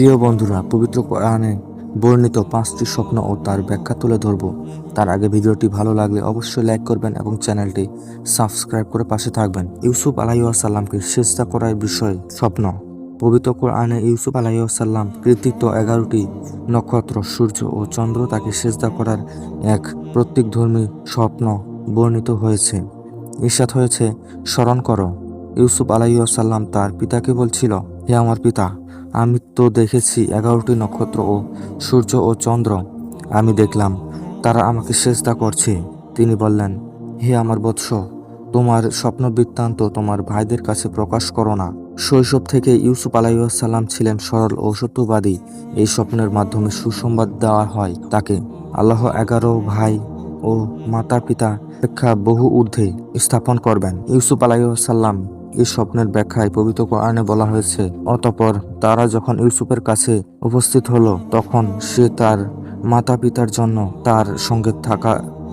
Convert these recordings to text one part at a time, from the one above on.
প্রিয় বন্ধুরা, পবিত্র কোরআনে বর্ণিত পাঁচটি স্বপ্ন ও তার ব্যাখ্যা তুলে ধরব। তার আগে ভিডিওটি ভালো লাগলে অবশ্যই লাইক করবেন এবং চ্যানেলটি সাবস্ক্রাইব করে পাশে থাকবেন। ইউসুফ আলাইসাল্লামকে চেষ্টা করার বিষয়ে স্বপ্ন। পবিত্র কোরআনে ইউসুফ আলাইসাল্লাম কৃতিত্ব এগারোটি নক্ষত্র, সূর্য ও চন্দ্র তাকে সেজদা করার এক প্রত্যেকধর্মী স্বপ্ন বর্ণিত হয়েছে। ঈর্ষাদ হয়েছে, স্মরণ করো। ইউসুফ আলাইসাল্লাম তার পিতাকে বলছিল, হে আমার পিতা আমি তো দেখেছি এগারোটি নক্ষত্র ও সূর্য ও চন্দ্র। আমি দেখলাম, তারা আমাকে চেষ্টা করছে। তিনি বললেন, হে আমার বৎস, তোমার স্বপ্ন বৃত্তান্ত তোমার ভাইদের কাছে প্রকাশ করো না। শৈশব থেকে ইউসুফ আলাইসাল্লাম ছিলেন সরল ও সত্যবাদী। এই স্বপ্নের মাধ্যমে সুসংবাদ দেওয়া হয় তাকে। আল্লাহ এগারো ভাই ও মাতা পিতা অপেক্ষা বহু ঊর্ধ্বে স্থাপন করবেন। ইউসুফ আলাইসাল্লাম এই স্বপ্নের ব্যাখ্যায় পবিত্র কোরআনে বলা হয়েছে, অতপর তারা যখন ইউসুফের কাছে উপস্থিত হলো, তখন সে তার মাতা পিতার জন্য তার সঙ্গে থাকা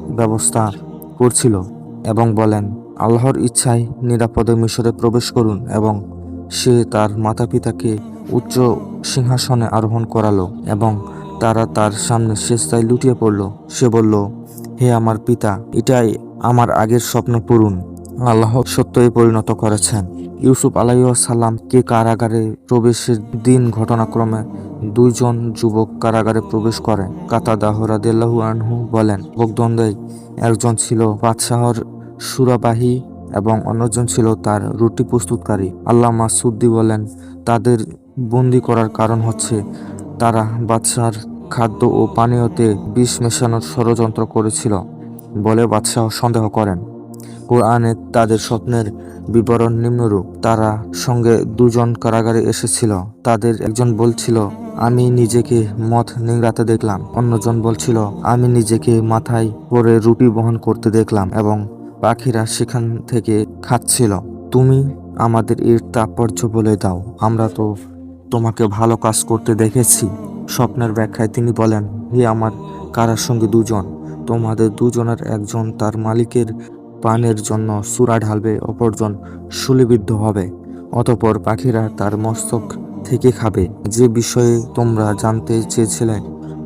ব্যবস্থা করছিল এবং বলেন, আল্লাহর ইচ্ছায় নিরাপদে মিশরে প্রবেশ করুন এবং সে তার মাতা পিতাকে উচ্চ সিংহাসনে আরোহণ করালো এবং তারা তার সামনে শেষতায় লুটিয়ে পড়ল। সে বলল, হে আমার পিতা, এটাই আমার আগের স্বপ্ন পূরণ। আল্লাহ সত্যই পরিণত করেছেন। ইউসুফ আলাইসাল্লামকে কারাগারে প্রবেশের দিন ঘটনাক্রমে দুইজন যুবক কারাগারে প্রবেশ করেন। কাতাদাহ রাদিল্লাহু আনহু বলেন যুবকদ্বন্দ্বে একজন ছিল বাদশাহর সুরাবাহী এবং অন্যজন ছিল তার রুটি প্রস্তুতকারী। আল্লাহ মাসুদ্দি বলেন, তাদের বন্দি করার কারণ হচ্ছে তারা বাদশাহর খাদ্য ও পানীয়তে বিষ মেশানোর ষড়যন্ত্র করেছিল। বলে বাদশাহ সন্দেহ করেন। কোরআনে তাদের স্বপ্নের বিবরণ নিম্নরূপ। তারা সঙ্গে দুজন কারাগারে এসেছিল। তাদের একজন বলছিল, আমি নিজেকে মদ নিংড়াতে দেখলাম। অন্যজন বলছিল, আমি নিজেকে মাথায় করে রুটি বহন করতে দেখলাম এবং পাখিরা সেখান থেকে খাচ্ছিল। তুমি আমাদের এর তাৎপর্য বলে দাও। আমরা তো তোমাকে ভালো কাজ করতে দেখেছি। স্বপ্নের ব্যাখ্যায় তিনি বলেন, হে আমার কারার সঙ্গে দুজন। তোমাদের দুজনের একজন তার মালিকের পানের জন্য সুরা ঢালবে, অপরজন শুলিবিদ্ধ হবে। অতপর পাখিরা তার মস্তক থেকে খাবে। যে বিষয়ে তোমরা জানতে চেয়েছিলে,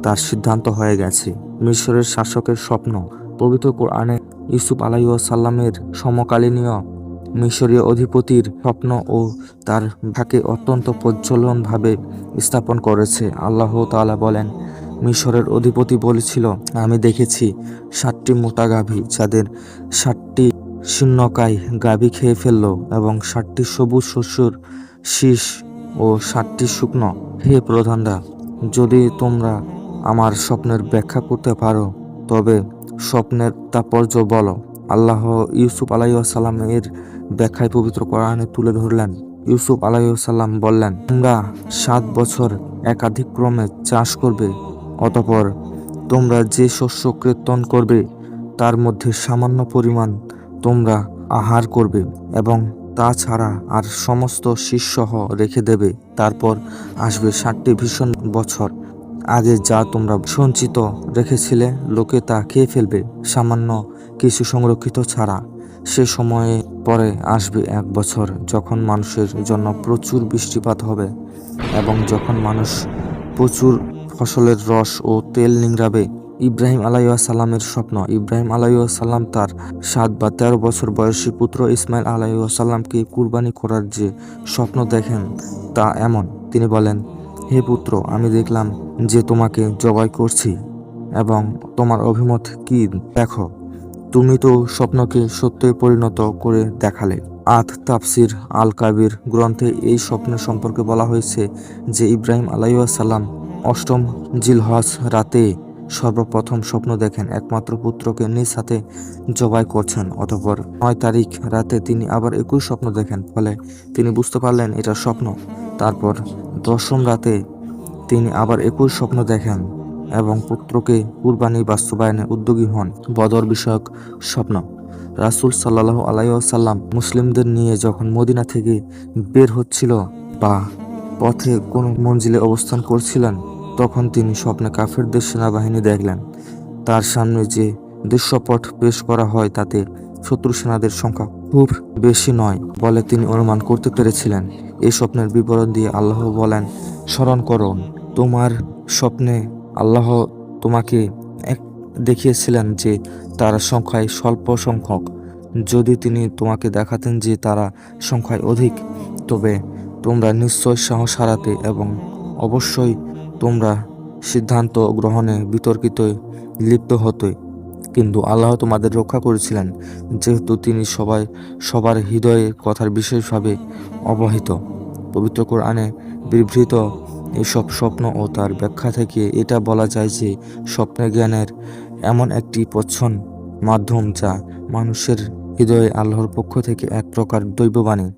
তার সিদ্ধান্ত হয়ে গেছে। মিশরের শাসকের স্বপ্ন। পবিত্র কোরআনে ইউসুফ আলাইসাল্লামের সমকালীনীয় মিশরীয় অধিপতির স্বপ্ন ও তার ভাকে অত্যন্ত প্রজ্বলনভাবে স্থাপন করেছে। আল্লাহ তাআলা বলেন মিশরের অধিপতি বলেছিল, আমি দেখেছি ষাটটি মোটা গাভী যাদের ষাটটি শূন্যকায় গাভী খেয়ে ফেলল এবং ষাটটি সবুজ শস্যর শীষ ও ষাটটি শুকনো। হে প্রধানরা, যদি তোমরা আমার স্বপ্নের ব্যাখ্যা করতে পারো, তবে স্বপ্নের তাৎপর্য বলো। আল্লাহ ইউসুফ আলাইসাল্লামের ব্যাখ্যায় পবিত্র কোরআনে তুলে ধরলেন। ইউসুফ আলাইসাল্লাম বললেন, তোমরা সাত বছর একাধিক্রমে চাষ করবে অতপর তোমরা যে শস্য কীর্তন করবে, তার মধ্যে সামান্য পরিমাণ তোমরা আহার করবে এবং তাছাড়া আর সমস্ত শীর্ষহ রেখে দেবে। তারপর আসবে ষাটটি ভীষণ বছর। আগে যা তোমরা সঞ্চিত রেখেছিলে, লোকে তা খেয়ে ফেলবে। সামান্য কিছু সংরক্ষিত ছাড়া সে সময়ে পরে আসবে এক বছর, যখন মানুষের জন্য প্রচুর বৃষ্টিপাত হবে এবং যখন মানুষ প্রচুর ফসলের রস ও তেল নিংড়াবে। ইব্রাহিম আলাইসাল্লামের স্বপ্ন। ইব্রাহিম আলাইসাল্লাম তার সাত বা তেরো বছর বয়সী পুত্র ইসমাইল আলাইসাল্লামকে কুরবানি করার যে স্বপ্ন দেখেন, তা এমন। তিনি বলেন, হে পুত্র, আমি দেখলাম যে তোমাকে জবাই করছি এবং তোমার অভিমত কি দেখো। তুমি তো স্বপ্নকে সত্যে পরিণত করে দেখালে। আত তাফসির আল কাবির গ্রন্থে এই স্বপ্নের সম্পর্কে বলা হয়েছে যে ইব্রাহিম আলাইসাল্লাম অষ্টম জিলহজ রাতে সর্বপ্রথম স্বপ্ন দেখেন একমাত্র পুত্রকে নিজ হাতে জবাই করছেন। অতপর নয় তারিখ রাতে তিনি আবার একই স্বপ্ন দেখেন, ফলে তিনি বুঝতে পারলেন এটা স্বপ্ন। তারপর দশম রাতে তিনি আবার একই স্বপ্ন দেখেন এবং পুত্রকে কুরবানি বাস্তবায়নে উদ্যোগী হন। বদর বিষয়ক স্বপ্ন। রাসুল সাল্লাহ আলাইসাল্লাম মুসলিমদের নিয়ে যখন মদিনা থেকে বের হচ্ছিল বা পথে কোনো মঞ্জিলে অবস্থান করছিলেন, তখন তিনি স্বপ্নে কাফেরদের সেনাবাহিনী দেখলেন। তার সামনে যে দৃশ্যপট পেশ করা হয়, তাতে শত্রু সেনাদের সংখ্যা খুব বেশি নয় বলে তিনি অনুমান করতে পেরেছিলেন। এই স্বপ্নের বিবরণ দিয়ে আল্লাহ বলেন, স্মরণ করুন তোমার স্বপ্নে আল্লাহ তোমাকে এক, দেখিয়েছিলেন যে তারা সংখ্যায় স্বল্প সংখ্যক। যদি তিনি তোমাকে দেখাতেন যে তারা সংখ্যায় অধিক, তবে তোমরা নিশ্চয় সাহস হারাতে এবং অবশ্যই তোমরা সিদ্ধান্ত গ্রহণে বিতর্কিত লিপ্ত হতে। কিন্তু আল্লাহ তোমাদের রক্ষা করেছিলেন, যেহেতু তিনি সবাই, সবার হৃদয়ে কথার বিশেষভাবে অবহিত। পবিত্র কোরআনে বিবৃত এসব স্বপ্ন ও তার ব্যাখ্যা থেকে এটা বলা যায় যে স্বপ্নের জ্ঞানের এমন একটি পছন মাধ্যম যা মানুষের হৃদয়ে আল্লাহর পক্ষ থেকে এক প্রকার দৈববাণী।